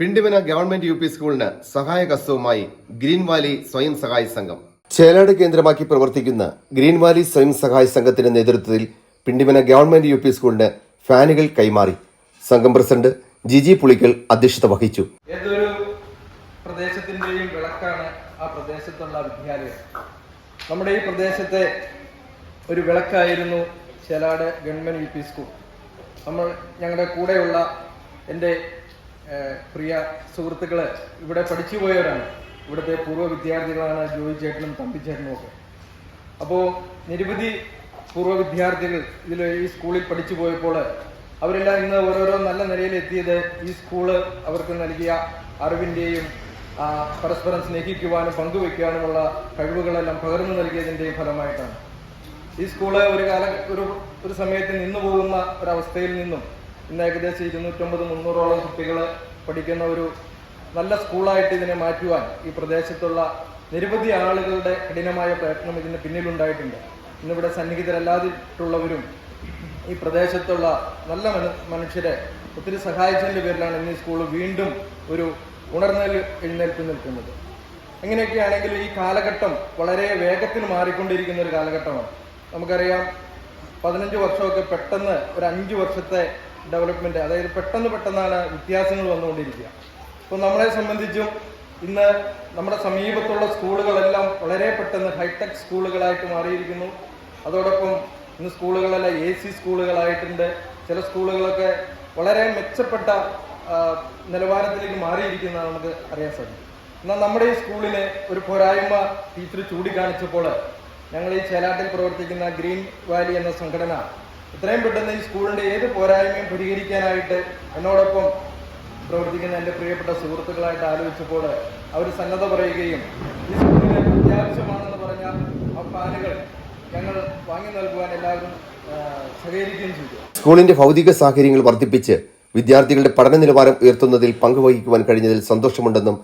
പിണ്ടിവന government U P സ്കൂളിന് സഹായ സഹായകസ്തവുമായി green Valley സ്വയം സഹായ സംഘം. ചേലാട് കേന്ദ്രമാക്കി പ്രവർത്തിക്കുന്ന ഗ്രീൻ വാലി സ്വയം സഹായ സംഘത്തിന്റെ നേതൃത്വത്തിൽ പിണ്ടിവന ഗവൺമെന്റ് യു പി സ്കൂളിന് ഫാനുകൾ കൈമാറി. സംഘം പ്രസിഡന്റ് ജിജി പുളിക്കൽ അധ്യക്ഷത വഹിച്ചു. ഏതൊരു പ്രദേശത്തിന്റെയും വിളക്കാണ് ആ പ്രദേശത്തുള്ള വിദ്യാലയം. നമ്മുടെ ഈ പ്രദേശത്തെ ഒരു വിളക്കായിരുന്നു Chelad government U P school. നമ്മൾ ഞങ്ങളുടെ കൂടെയുള്ള എന്റെ പ്രിയ സുഹൃത്തുക്കൾ ഇവിടെ പഠിച്ചു പോയവരാണ്. ഇവിടുത്തെ പൂർവ വിദ്യാർത്ഥികളാണ് ജോയി ചേട്ടനും തമ്പി ചേട്ടനും ഒക്കെ. അപ്പോൾ നിരവധി പൂർവ വിദ്യാർത്ഥികൾ ഇതിൽ ഈ സ്കൂളിൽ പഠിച്ചു പോയപ്പോൾ അവരെല്ലാം ഇന്ന് ഓരോരോ നല്ല നിലയിൽ എത്തിയത് ഈ സ്കൂൾ അവർക്ക് നൽകിയ അറിവിന്റെയും പരസ്പരം സ്നേഹിക്കുവാനും പങ്കുവെക്കുവാനുമുള്ള കഴിവുകളെല്ലാം പകർന്നു നൽകിയതിന്റെയും ഫലമായിട്ടാണ്. ഈ സ്കൂൾ ഒരു കാല ഒരു ഒരു സമയത്ത് നിന്നു പോകുന്ന ഒരവസ്ഥയിൽ നിന്നും ഇന്ന് ഏകദേശം ഇരുന്നൂറ്റമ്പത് മുന്നൂറോളം കുട്ടികൾ പഠിക്കുന്ന ഒരു നല്ല സ്കൂളായിട്ട് ഇതിനെ മാറ്റുവാൻ ഈ പ്രദേശത്തുള്ള നിരവധി ആളുകളുടെ കഠിനമായ പ്രയത്നം ഇതിന് പിന്നിലുണ്ടായിട്ടുണ്ട്. ഇന്നിവിടെ സന്നിഹിതരല്ലാതിട്ടുള്ളവരും ഈ പ്രദേശത്തുള്ള നല്ല മനു മനുഷ്യരെ ഒത്തിരി സഹായിച്ചതിന്റെ പേരിലാണ് ഇന്ന് ഈ സ്കൂൾ വീണ്ടും ഒരു ഉണർന്നൽ എഴുന്നേൽപ്പ് നിൽക്കുന്നത്. എങ്ങനെയൊക്കെയാണെങ്കിൽ ഈ കാലഘട്ടം വളരെ വേഗത്തിൽ മാറിക്കൊണ്ടിരിക്കുന്ന ഒരു കാലഘട്ടമാണ്. നമുക്കറിയാം പതിനഞ്ച് വർഷമൊക്കെ പെട്ടെന്ന് ഒരു അഞ്ച് വർഷത്തെ ഡെവലപ്മെന്റ് അതായത് പെട്ടെന്ന് പെട്ടെന്നാണ് വ്യത്യാസങ്ങൾ വന്നുകൊണ്ടിരിക്കുക. അപ്പോൾ നമ്മളെ സംബന്ധിച്ചും ഇന്ന് നമ്മുടെ സമീപത്തുള്ള സ്കൂളുകളെല്ലാം വളരെ പെട്ടെന്ന് ഹൈടെക് സ്കൂളുകളായിട്ട് മാറിയിരിക്കുന്നു. അതോടൊപ്പം ഇന്ന് സ്കൂളുകളെല്ലാം എ സി സ്കൂളുകളായിട്ടുണ്ട്. ചില സ്കൂളുകളൊക്കെ വളരെ മെച്ചപ്പെട്ട നിലവാരത്തിലേക്ക് മാറിയിരിക്കുന്നതാണ് നമുക്ക് അറിയാൻ സാധിക്കും. എന്നാൽ നമ്മുടെ ഈ സ്കൂളിന് ഒരു പോരായ്മ ടീച്ചർ ചൂണ്ടിക്കാണിച്ചപ്പോൾ ഞങ്ങൾ ഈ ചേലാട്ടിൽ പ്രവർത്തിക്കുന്ന ഗ്രീൻ വാലി എന്ന സംഘടന എത്രയും പെട്ടെന്ന് ഈ സ്കൂളിന്റെ ഏത് പോരായ്മയും പരിഹരിക്കാനായിട്ട് എന്നോടൊപ്പം പ്രവർത്തിക്കുന്ന എന്റെ പ്രിയപ്പെട്ട സുഹൃത്തുക്കളായിട്ട് ആലോചിച്ചപ്പോൾ അവർ സന്നദ്ധ പറയുകയും ഈ സ്കൂളിന് അത്യാവശ്യമാണെന്ന് പറഞ്ഞ ആ ഫാനുകൾ ഞങ്ങൾ വാങ്ങി നൽകുവാൻ എല്ലാവരും സഹകരിക്കുകയും ചെയ്തു. സ്കൂളിന്റെ ഭൗതിക സാഹചര്യങ്ങൾ വർദ്ധിപ്പിച്ച് വിദ്യാർത്ഥികളുടെ പഠന നിലവാരം ഉയർത്തുന്നതിൽ പങ്കുവഹിക്കുവാൻ കഴിഞ്ഞതിൽ സന്തോഷമുണ്ടെന്നും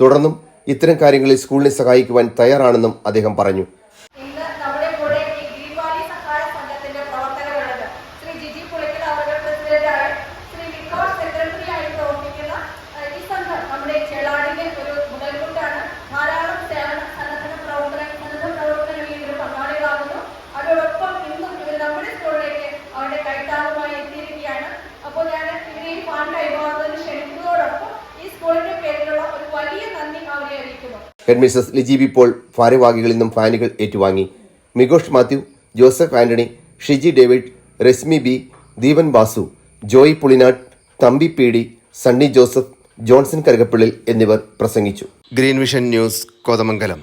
തുടർന്നും ഇത്തരം കാര്യങ്ങളിൽ സ്കൂളിനെ സഹായിക്കുവാൻ തയ്യാറാണെന്നും അദ്ദേഹം പറഞ്ഞു ഇന്ന് നമ്മുടെ കൂടെ ഈ ഗ്രീൻ വാലി സഹായ സംഘത്തിന്റെ പ്രവർത്തകരുള്ളത് ശ്രീ ജിജി പുളിക്കൽ അവരുടെ പ്രസിഡന്റായി ശ്രീ വിക്കോസ് സെക്രട്ടറി ആയി പ്രവർത്തിക്കുന്ന ഏഹ്, ഈ സംഘം നമ്മുടെ ചേളാടിന്റെ ഒരു മുതൽക്കൂട്ടാണ് ധാരാളം സേവന സന്നദ്ധ പ്രവർത്തന സന്നദ്ധ പ്രവർത്തനങ്ങളിൽ ഇവർ പങ്കാളികളാകുന്നു അതോടൊപ്പം ഇന്നും ഇവർ നമ്മുടെ സ്കൂളിലേക്ക് അവരുടെ കൈത്താങ്ങുമായി എത്തിയിരിക്കുകയാണ് അപ്പോൾ ഞാൻ ഇവരെ ഈ ഫണ്ട് കൈമാറുന്നതിന് ക്ഷണിക്കുന്നതോടൊപ്പം ഈ സ്കൂളിന്റെ പേരിലുള്ള ഒരു വലിയ നന്ദി അവരെ അറിയിക്കുന്നു head Mrs Liji B Paul ഭാരവാഹികളിൽ നിന്നും ഫാനുകൾ ഏറ്റുവാങ്ങി. Migosh Mathew Joseph Antony Shiji David Rashmi B Deepan Basu Joy Pulinad Thampi P D Sunny Joseph Johnson Karakappillil എന്നിവർ പ്രസംഗിച്ചു. Green vision news Kothamangalam.